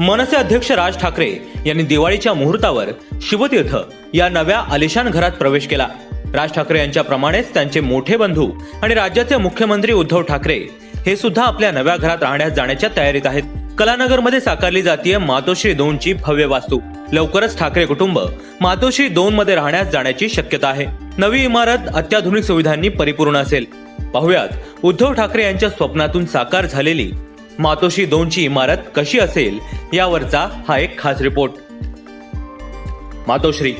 मनसे अध्यक्ष राज ठाकरे यांनी दिवाळीच्या मुहूर्तावर शिवतीर्थ या नव्या आलिशान घरात प्रवेश केला. राज ठाकरे यांच्याप्रमाणेच त्यांचे मोठे बंधू आणि राज्याचे मुख्यमंत्री उद्धव ठाकरे हे सुद्धा आपल्या नव्या घरात राहण्यास जाण्याच्या तयारीत आहेत. कलानगरमध्ये साकारली जातीय मातोश्री दोनची भव्य वास्तू. लवकरच ठाकरे कुटुंब मातोश्री दोन मध्ये राहण्यास जाण्याची शक्यता आहे. नवी इमारत अत्याधुनिक सुविधांनी परिपूर्ण असेल. पाहुयात उद्धव ठाकरे यांच्या स्वप्नातून साकार झालेली मातोश्री दोनची इमारत कशी असेल यावरचा हा एक खास रिपोर्ट. मातोश्री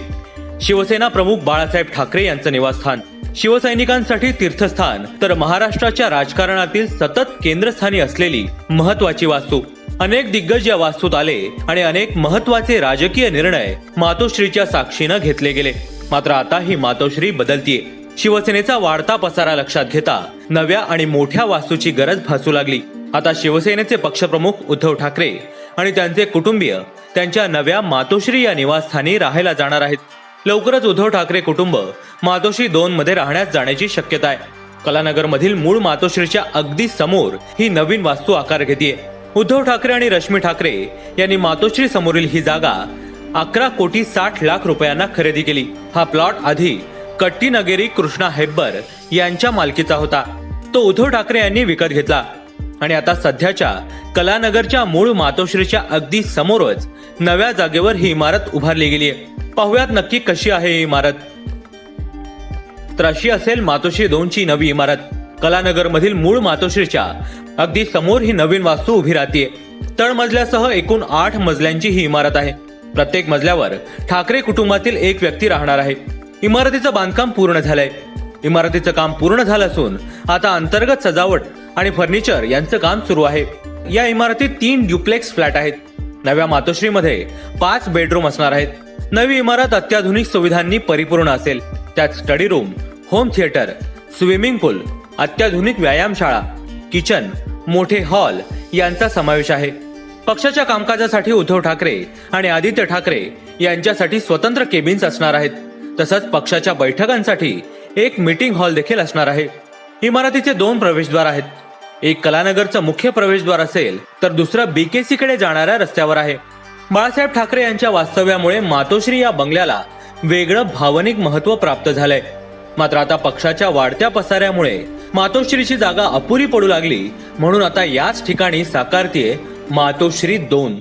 शिवसेना प्रमुख बाळासाहेब ठाकरे यांचं निवासस्थान. शिवसैनिकांसाठी तीर्थस्थान तर महाराष्ट्राच्या राजकारणातील सतत केंद्रस्थानी असलेली महत्वाची वास्तू. अनेक दिग्गज या वास्तूत आले आणि अनेक महत्त्वाचे राजकीय निर्णय मातोश्रीच्या साक्षीनं घेतले गेले. मात्र आता ही मातोश्री बदलतीये. शिवसेनेचा वाढता पसारा लक्षात घेता नव्या आणि मोठ्या वास्तूची गरज भासू लागली. आता शिवसेनेचे पक्षप्रमुख उद्धव ठाकरे आणि त्यांचे कुटुंबीय त्यांच्या नव्या मातोश्री या निवासस्थानी राहायला जाणार आहेत. लवकरच उद्धव ठाकरे कुटुंब मातोश्री दोन मध्ये राहण्यास जाण्याची शक्यता आहे. कलानगर मधील मूळ मातोश्रीच्या अगदी समोर ही नवीन वास्तू आकार घेते उद्धव ठाकरे आणि रश्मी ठाकरे यांनी मातोश्री समोरील ही जागा अकरा कोटी साठ लाख रुपयांना खरेदी केली. हा प्लॉट आधी कट्टी नगेरी कृष्णा हेब्बर यांच्या मालकीचा होता. तो उद्धव ठाकरे यांनी विकत घेतला. आणि आता सध्याच्या कलानगरच्या मूळ मातोश्रीच्या अगदी समोरच नव्या जागेवर ही इमारत उभारली गेली आहे. पाहुयात नक्की कशी आहे ही इमारत? तर अशी असेल मातोश्री दोनची नवी इमारत. कलानगर मधील मूळ मातोश्रीच्या अगदी समोर ही नवीन वास्तू उभी राहतीये. तळमजल्यासह एकूण आठ मजल्यांची ही इमारत आहे. प्रत्येक मजल्यावर ठाकरे कुटुंबातील एक व्यक्ती राहणार आहे. इमारतीचं बांधकाम पूर्ण झालंय. इमारतीचं काम पूर्ण झालं असून आता अंतर्गत सजावट आणि फर्निचर यांचं काम सुरू आहे. या इमारतीत तीन ड्युप्लेक्स फ्लॅट आहेत. नव्या मातोश्रीमध्ये पाच बेडरूम असणार आहेत. नवी इमारत अत्याधुनिक सुविधांनी परिपूर्ण असेल. त्यात study room home theatre swimming pool अत्याधुनिक व्यायामशाळा किचन मोठे हॉल यांचा समावेश आहे. पक्षाच्या कामकाजासाठी उद्धव ठाकरे आणि आदित्य ठाकरे यांच्यासाठी स्वतंत्र केबिन्स असणार आहेत. तसंच पक्षाच्या बैठकांसाठी एक मीटिंग हॉल देखील असणार आहे. इमारतीचे दोन प्रवेशद्वार आहेत. एक कलानगरचं मुख्य प्रवेशद्वार असेल तर दुसरं बीकेसी कडे जाणाऱ्या रस्त्यावर आहे. बाळासाहेब ठाकरे यांच्या वास्तव्यामुळे मातोश्री या बंगल्याला वेगळं भावनिक महत्त्व प्राप्त झालंय. मात्र आता पक्षाच्या वाढत्या पसाऱ्यामुळे मातोश्रीची जागा अपुरी पडू लागली म्हणून आता याच ठिकाणी साकारतीये मातोश्री दोन.